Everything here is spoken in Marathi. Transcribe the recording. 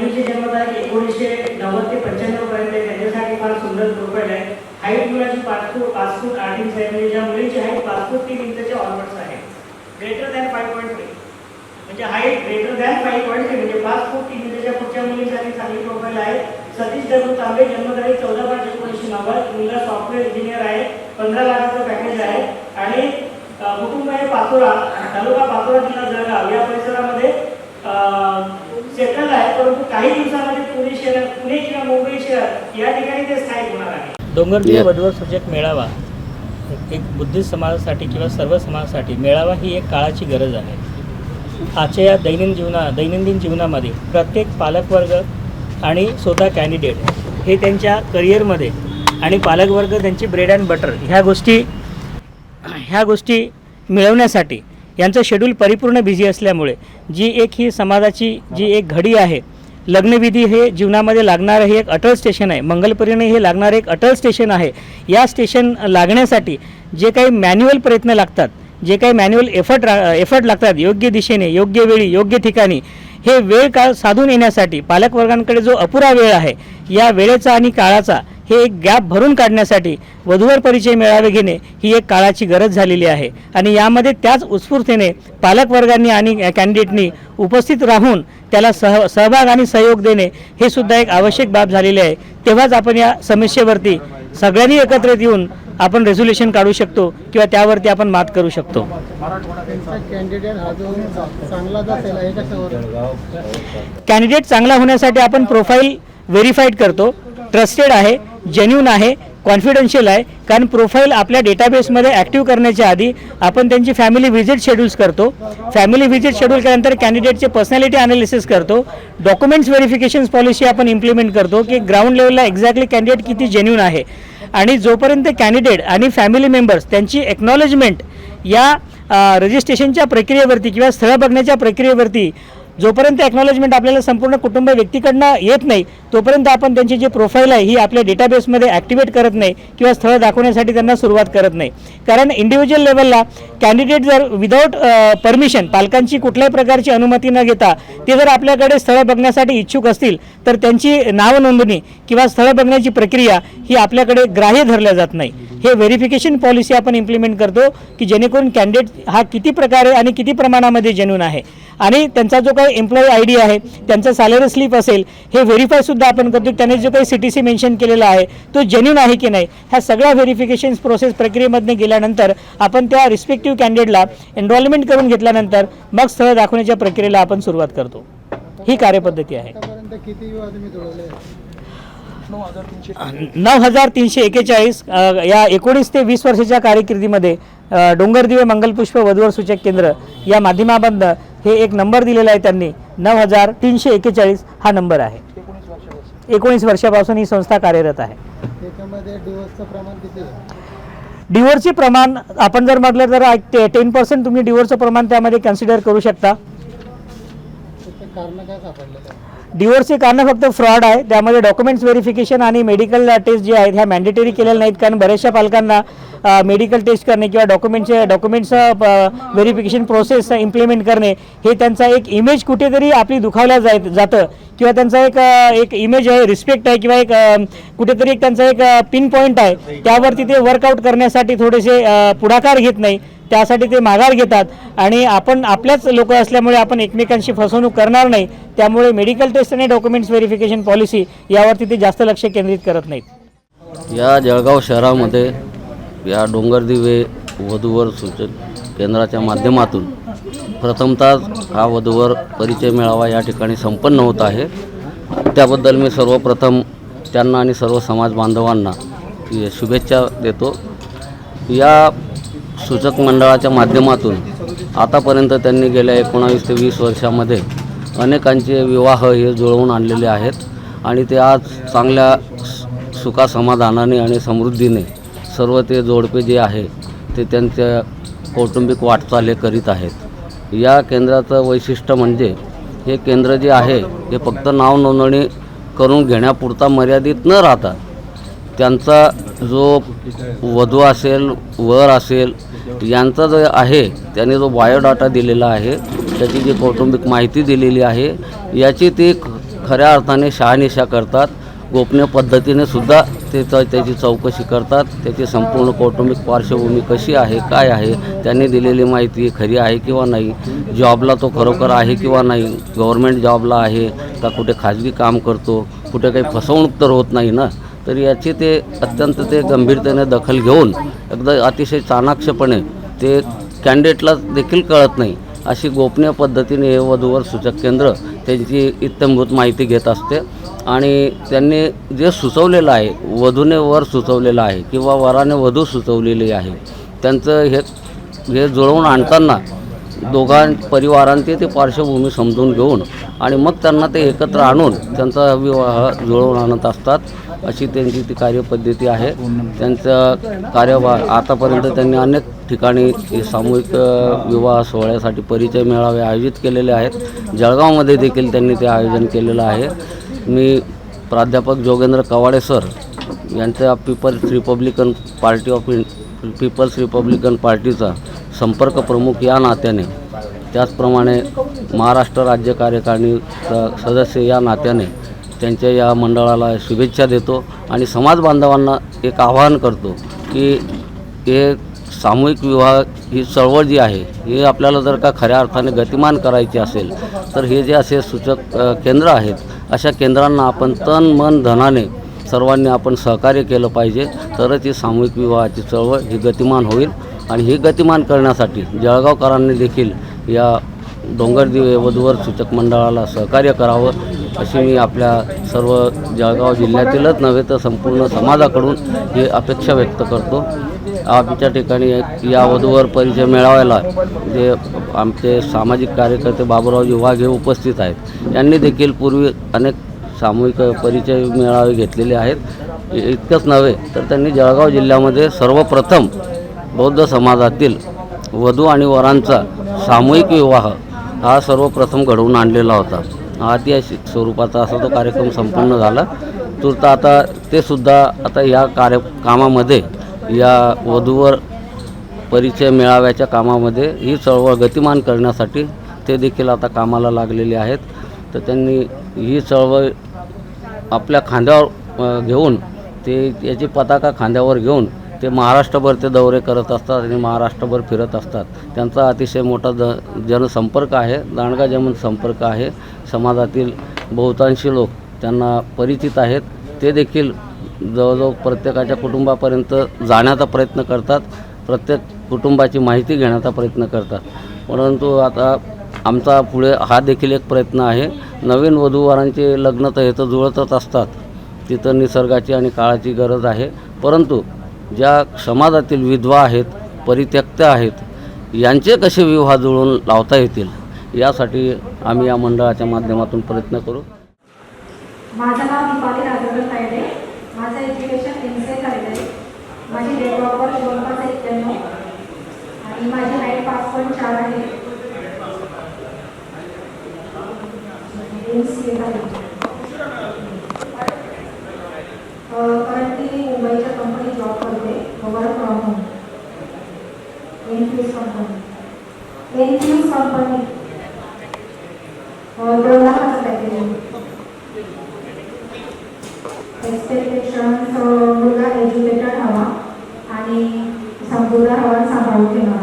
मुलीची जन्मतारीख एकोणीसशे नव्वद ते पंच्याण्णव पर्यंत आहे. त्यांच्यासाठी फार सुंदर प्रोफाईल आहे. हाईट मुलाची पाच फूट पाच फूट आठ इंच आहे. म्हणजे ज्या मुलीची हाईट पाच फूट तीन इंचच्या ऑलमोस्ट आहे. Greater than five point three म्हणजे height greater than five point three म्हणजे पाच फूट तीन इंचच्या पुढच्या मुलीसाठी चांगली प्रोफाईल आहे. सतीश दगडू तांबे जन्मतारीख चौदा पाच एकोणीसशे नव्वद. मुलगा सॉफ्टवेअर इंजिनियर आहे. पंधरा लाखाचं पॅकेज आहे. आणि कुटुंब आहे पाचोरा. तालुका पाचोरा जिल्हा जळगाव. या परिसरामध्ये सेटल आहे परंतु काही दिवसामध्ये पुणे शहर पुणे किंवा मुंबई शहर या ठिकाणी ते स्थायिक होणार आहे. डोंगरदेव मेळावा एक बुद्धिस्ट समाजासाठी किंवा सर्व समाजासाठी मेळावा ही एक काळाची गरज आहे. आजच्या या दैनंदिन जीवना दैनंदिन जीवनामध्ये प्रत्येक पालकवर्ग आणि स्वतः कॅन्डिडेट हे त्यांच्या करिअरमध्ये आणि पालकवर्ग त्यांची ब्रेड अँड बटर ह्या गोष्टी ह्या गोष्टी मिळवण्यासाठी यांचं शेड्यूल परिपूर्ण बिझी असल्यामुळे जी एक ही समाजाची जी एक घडी आहे लग्नविधी हे जीवनामध्ये लागणारं हे एक अटल स्टेशन आहे. मंगलपरिणय हे लागणारं एक अटल स्टेशन आहे. या स्टेशन लागण्यासाठी जे काही मॅन्युअल प्रयत्न लागतात जे काही मॅन्युअल एफर्ट एफर्ट लागतात योग्य दिशेने योग्य वेळी योग्य ठिकाणी हे वेळ काळ साधून येण्यासाठी पालकवर्गांकडे जो अपुरा वेळ आहे या वेळेचा आणि काळाचा हे एक गॅप भरून काढण्यासाठी वधूवर परिचय मेळावे घेणे ही एक काळाची गरज झालेली आहे. आणि यामध्ये त्याच उत्स्फूर्तीने पालकवर्गांनी आणि कॅन्डिडेटनी उपस्थित राहून त्याला सह सहभाग आणि सहयोग देणे हे सुद्धा एक आवश्यक बाब झालेली आहे. तेव्हाच आपण या समस्येवरती सगळ्यांनी एकत्रित येऊन आपण रेझोल्युशन काढू शकतो किंवा त्यावरती आपण मात करू शकतो. कॅन्डिडेट चांगला होण्यासाठी आपण प्रोफाईल व्हेरीफाईड करतो. ट्रस्टेड आहे जेन्युन आहे कॉन्फिडेन्शियल आहे. कारण प्रोफाईल आपल्या डेटाबेसमध्ये ॲक्टिव्ह करण्याच्या आधी आपण त्यांची फॅमिली व्हिजिट शेड्यूल्स करतो. फॅमिली व्हिजिट शेड्यूल केल्यानंतर कॅन्डिडेटचे पर्सनॅलिटी अनालिसिस करतो. डॉक्युमेंट्स व्हेरिफिकेशन पॉलिसी आपण इम्प्लिमेंट करतो की ग्राउंड लेवलला एक्झॅक्टली कॅन्डिडेट किती जेन्युन आहे. आणि जोपर्यंत कॅन्डिडेट आणि फॅमिली मेंबर्स त्यांची एक्नॉलेजमेंट या रजिस्ट्रेशनच्या प्रक्रियेवरती किंवा स्थळ बघण्याच्या प्रक्रियेवरती जोपर्यंत एक्नॉलेजमेंट आपल्याला संपूर्ण कुटुंब व्यक्तीकडनं येत नाही तोपर्यंत आपण त्यांची जी प्रोफाईल आहे ही आपल्या डेटाबेसमध्ये ॲक्टिवेट करत नाही किंवा स्थळ दाखवण्यासाठी त्यांना सुरुवात करत नाही. कारण इंडिव्हिज्युअल लेवलला कॅन्डिडेट जर विदाऊट परमिशन पालकांची कुठल्याही प्रकारची अनुमती न घेता ते जर आपल्याकडे स्थळं बघण्यासाठी इच्छुक असतील तर त्यांची नाव नोंदणी किंवा स्थळं बघण्याची प्रक्रिया ही आपल्याकडे ग्राह्य धरल्या जात नाही. हे व्हेरिफिकेशन पॉलिसी आपण इम्प्लिमेंट करतो की जेणेकरून कॅन्डिडेट हा किती प्रकारे आणि किती प्रमाणामध्ये जेन्यून आहे. आणि त्यांचा जो काही एम्प्लॉई आय डी आहे त्यांचा सॅलरी स्लिप असेल हे व्हेरीफाय सुद्धा आपण करतो. त्याने जो काही सी टी सी मेन्शन केलेला आहे तो जेन्यून आहे की नाही ह्या सगळ्या व्हेरिफिकेशन प्रोसेस प्रक्रियेमधून गेल्यानंतर आपण त्या रिस्पेक्टिव्ह कॅन्डिडेटला एनरोलमेंट करून घेतल्यानंतर मग स्थळ दाखवण्याच्या प्रक्रियेला आपण सुरुवात करतो. ही कार्यपद्धती आहे. नऊ हजार तीनशे एक्केचाळीस अ, या एकोणीस ते वीस वर्षाच्या कारकिर्दीमध्ये अ, डोंगरदिवे मंगलपुष्प वधूवर सूचक केंद्र या माध्यमाबंद हे एक नंबर दिलेला आहे त्यांनी. नऊ हजार तीनशे एक्केचाळीस हा नंबर आहे. एकोणीस वर्षापासून ही संस्था कार्यरत आहे. डिवोर्सचं प्रमाण आपण जर म्हटलं तर टेन पर्सेंट तुम्ही डिवोर्सचं प्रमाण त्यामध्ये कन्सिडर करू शकता. डिवोर्सचे कारण फक्त फ्रॉड आहे. त्यामध्ये डॉक्युमेंट्स व्हेरिफिकेशन आणि मेडिकल टेस्ट जे आहेत ह्या मॅन्डेटरी केलेल्या नाहीत. कारण बऱ्याचशा पालकांना मेडिकल टेस्ट करणे किंवा डॉक्युमेंटचे डॉक्युमेंट्स व्हेरिफिकेशन प्रोसेस इम्प्लिमेंट करणे हे त्यांचा एक इमेज कुठेतरी आपली दुखावल्या जाय जातं. किंवा त्यांचा एक एक इमेज आहे रिस्पेक्ट आहे किंवा एक कुठेतरी एक त्यांचा एक पिन पॉईंट आहे. त्यावरती ते वर्कआउट करण्यासाठी थोडेसे पुढाकार घेत नाही. त्यासाठी ते माघार घेतात. आणि आपण आपल्याच लोक असल्यामुळे आपण एकमेकांशी फसवणूक करणार नाही. त्यामुळे मेडिकल टेस्ट आणि डॉक्युमेंट्स व्हेरिफिकेशन पॉलिसी यावरती ते जास्त लक्ष केंद्रित करत नाहीत. या जळगाव शहरामध्ये या डोंगरदिवे वधूवर सूचक केंद्राच्या माध्यमातून प्रथमतः हा वधूवर परिचय मेळावा या ठिकाणी संपन्न होत आहे. त्याबद्दल मी सर्वप्रथम त्यांना आणि सर्व समाज बांधवांना शुभेच्छा देतो. या सूचक मंडळाच्या माध्यमातून आतापर्यंत त्यांनी गेल्या एकोणावीस ते वीस वर्षामध्ये अनेकांचे विवाह हे जुळवून आणलेले आहेत आणि ते आज चांगल्या सुखासमाधानाने आणि समृद्धीने सर्व ते जोडपे जे आहे ते त्यांच्या कौटुंबिक वाटचाले करीत आहेत. या केंद्राचं वैशिष्ट्य म्हणजे हे केंद्र जे आहे हे फक्त नाव नोंदणी करून घेण्यापुरता मर्यादित न राहता त्यांचा जो वधू असेल वर असेल यांचा जो आहे त्याने जो बायोडाटा दिलेला आहे त्याची जी कौटुंबिक माहिती दिलेली आहे याची ती खऱ्या अर्थाने शहानिशा करतात. गोपनीय पद्धतीने सुद्धा ते त्याची चौकशी करतात. त्याची संपूर्ण कौटुंबिक पार्श्वभूमी कशी आहे काय आहे त्यांनी दिलेली माहिती खरी आहे किंवा नाही जॉबला तो खरोखर आहे किंवा नाही गव्हर्मेंट जॉबला आहे का कुठे खाजगी काम करतो कुठे काही फसवणूक तर होत नाही ना? तर याची ते अत्यंत ते गंभीरतेने दखल घेऊन एकदा अतिशय चाणाक्षपणे ते कॅन्डिडेटला देखील कळत नाही. अशी गोपनीय पद्धतीने हे वधूवर सूचक केंद्र त्यांची इत्तमभूत माहिती घेत असते. आणि त्यांनी जे सुचवलेलं आहे वधूने वर सुचवलेलं आहे किंवा वराने वधू सुचवलेली आहे त्यांचं हे हे जुळवून आणताना दोघां परिवारांचे ते पार्श्वभूमी समजून घेऊन आणि मग त्यांना ते एकत्र आणून त्यांचा विवाह जुळवून आणत असतात. अशी त्यांची ती कार्यपद्धती आहे. त्यांचं कार्यभार आतापर्यंत त्यांनी अनेक ठिकाणी सामूहिक विवाह सोहळ्यासाठी परिचय मेळावे आयोजित केलेले आहेत. जळगावमध्ये देखील त्यांनी ते आयोजन केलेलं आहे. मी प्राध्यापक जोगेंद्र कवाडे सर यांच्या People's Republican party of people's Republican पार्टीचा संपर्क प्रमुख या नात्याने त्याचप्रमाणे महाराष्ट्र राज्य कार्यकारिणीचा सदस्य या नात्याने त्यांच्या या मंडळाला शुभेच्छा देतो आणि समाज बांधवांना एक आवाहन करतो की हे सामूहिक विवाह ही चळवळ जी आहे हे आपल्याला जर का खऱ्या अर्थाने गतिमान करायची असेल तर हे जे असे सूचक केंद्र आहेत अशा केंद्रांना आपण तन मन धनाने सर्वांनी आपण सहकार्य केलं पाहिजे तरच ही सामूहिक विवाहाची चळवळ ही गतिमान होईल. आणि हे गतिमान करण्यासाठी जळगावकरांनी देखील या डोंगरदिवे वधूवर सूचक मंडळाला सहकार्य करावं अशी मी आपल्या सर्व जळगाव जिल्ह्यातीलच नव्हे तर संपूर्ण समाजाकडून ही अपेक्षा व्यक्त करतो. आमच्या ठिकाणी या वधूवर परिचय मेळाव्याला जे आमचे सामाजिक कार्यकर्ते बाबूरावजी वाघ हे उपस्थित आहेत यांनी देखील पूर्वी अनेक सामूहिक परिचय मेळावे घेतलेले आहेत. इतकंच नव्हे तर त्यांनी जळगाव जिल्ह्यामध्ये सर्वप्रथम बौद्ध समाजातील वधू आणि वरांचा सामूहिक विवाह हा सर्वप्रथम घडवून आणलेला होता. ऐतिहासिक स्वरूपाचा असा तो कार्यक्रम संपन्न झाला. तुर्त आता ते सुद्धा आता या कार्य कामामध्ये या वधूवर परिचय मेळाव्याच्या कामामध्ये ही चळवळ गतिमान करण्यासाठी ते देखील आता कामाला लागलेले आहेत. तर त्यांनी ही चळवळ आपल्या खांद्यावर घेऊन ते याची पताका खांद्यावर घेऊन ते महाराष्ट्रभर ते दौरे करत असतात आणि महाराष्ट्रभर फिरत असतात. त्यांचा अतिशय मोठा ज जनसंपर्क आहे दांडगा जमन संपर्क आहे. समाजातील बहुतांशी लोक त्यांना परिचित आहेत. ते देखील जवळजवळ प्रत्येकाच्या कुटुंबापर्यंत जाण्याचा प्रयत्न करतात. प्रत्येक कुटुंबाची माहिती घेण्याचा प्रयत्न करतात. परंतु आता आमचा पुढे हा देखील एक प्रयत्न आहे. नवीन वधूवरांचे लग्न तर हे तर जुळतच असतात. तिथं निसर्गाची आणि काळाची गरज आहे. परंतु ज्या समाजातील विधवा आहेत परित्यक्त आहेत यांचे कसे विवाह जुळून लावता येतील यासाठी आम्ही या मंडळाच्या माध्यमातून प्रयत्न करू. माझं नाव दीपाली राजेंद्र कायदे माझं एज्युकेशन एम सी ए झालेलं माझी डेट ऑफ बर्थ दोन पाच एक्क्याण्णव. आणि माझी हाईट पाच पॉईंट चार आहे. एम सी ए झाली एनक्यूज कंपनी दोन लाखाचं पॅकेज एक्सपेक्टेशन मुलगा एज्युकेटेड हवा आणि मुलगा हवा सांभाळून ठेवा.